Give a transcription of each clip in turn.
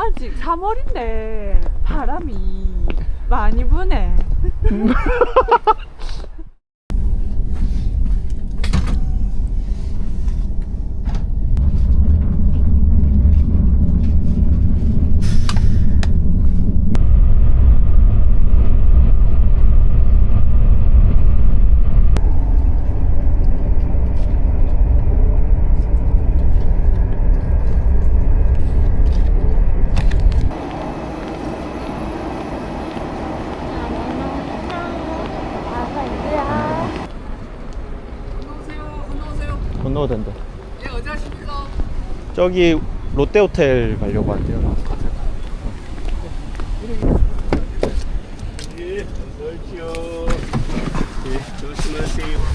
아직 3월인데 바람이 많이 부네. 건너도 된다. 예, 어디 하십니까? 저기 롯데호텔 가려고 한대요. 예, 그렇죠. 예, 조심하세요.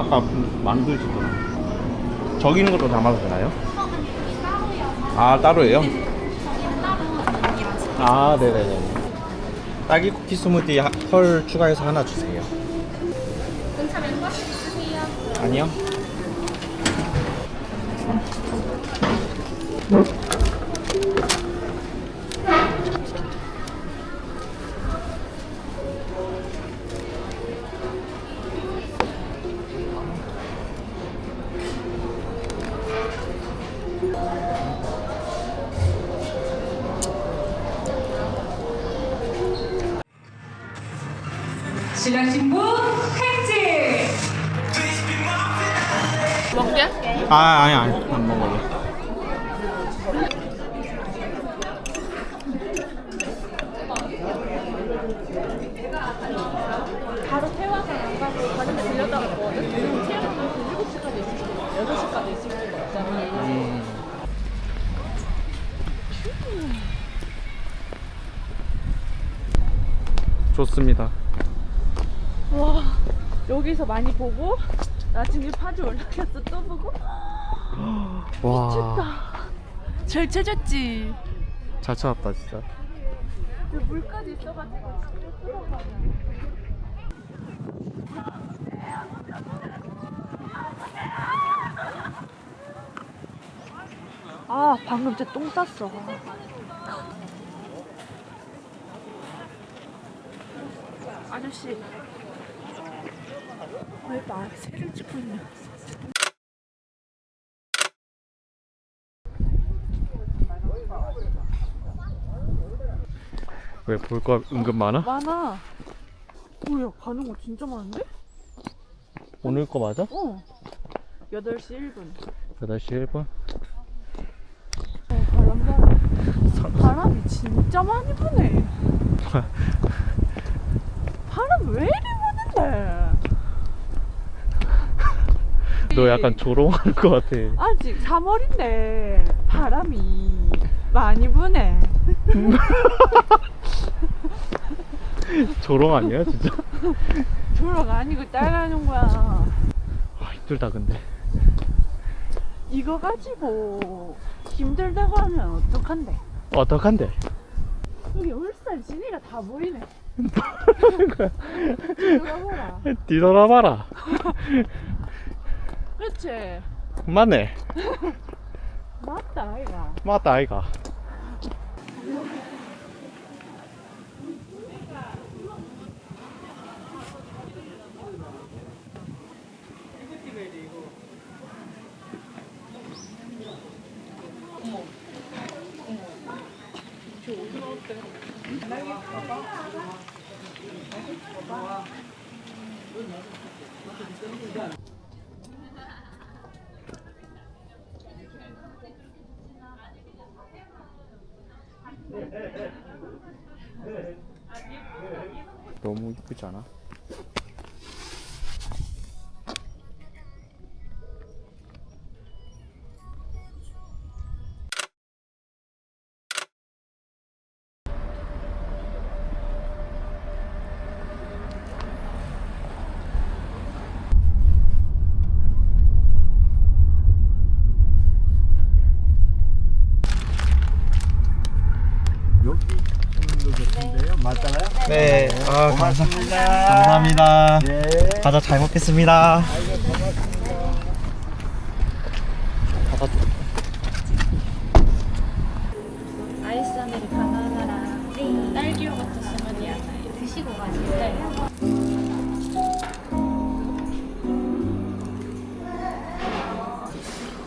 아까 만두 주더라 저기 있는 것도 담아도 되나요? 아 따로예요? 아 네네네 딸기 쿠키 스무디 하- 펄 추가해서 하나 주세요 공차 멤버십 있으세요? 아니요 신랑 신부 팬츠 먹게? 아 아니 아니. 안 먹어요 좋습니다 와, 여기서 많이 보고 나중에 파주 올라가서 또 보고 와 미쳤다. 잘 찾았지? 잘 찾았다 진짜 그 물까지 있어가지고 진짜 말이야. 아, 방금 진짜 똥 쌌어. 아저씨. 왜나 새를 찍고 있냐? 왜 볼 거 은근 많아? 많아. 뭐야, 가는 거 진짜 많은데? 오늘 거 맞아? 어. 8시 1분. 8시 1분 어, 바람 바람. 바람이 진짜 많이 부네. 바람 왜 이리 부는데? 너 약간 조롱하는 거 같아 아직 3월인데 바람이 많이 부네. 조롱 아니야 진짜? 조로가 아니고 따라하는 거야. 아 힘들다 근데 이거 가지고 힘들다고 하면 어떡한데? 어떡한데? 여기 울산 시내가 다 보이네. 거야? 들어가보라. 뒤돌아봐라 그치? 맞네 맞다, 아이가. 맞다 아이가 너무 이쁘지 않아? 아, 감사, 감사합니다. 과자 잘 먹겠습니다. 받아줘. 아이스 아메리카노 하나랑 딸기 요거트 스무디 하나요. 드시고 가실래요?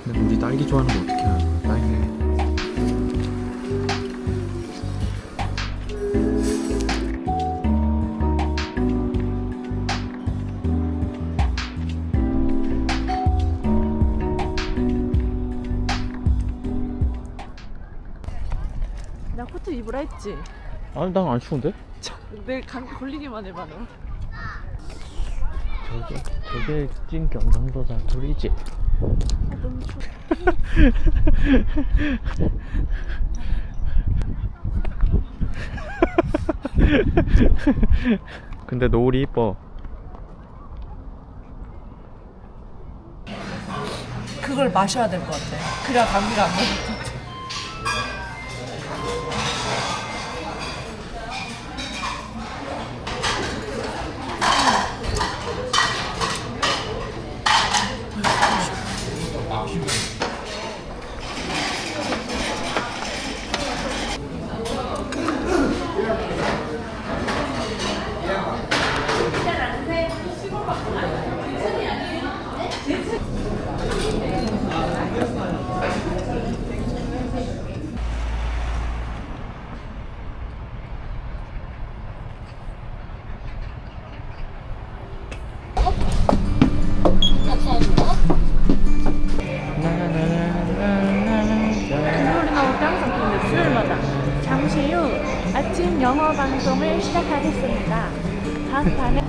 근데 우리 딸기 좋아하는 거 어떻게 알아? 입으라 했지? 아니 난 안 추운데? 내일 감기 걸리기만 해봐 너. 저게 저게 찐 경상도자 둘이지. 근데 노을이 이뻐. 그걸 마셔야 될 것 같아. 그래야 감기가 안 걸릴 것 같아. 영어 방송을 시작하겠습니다. 다음 판에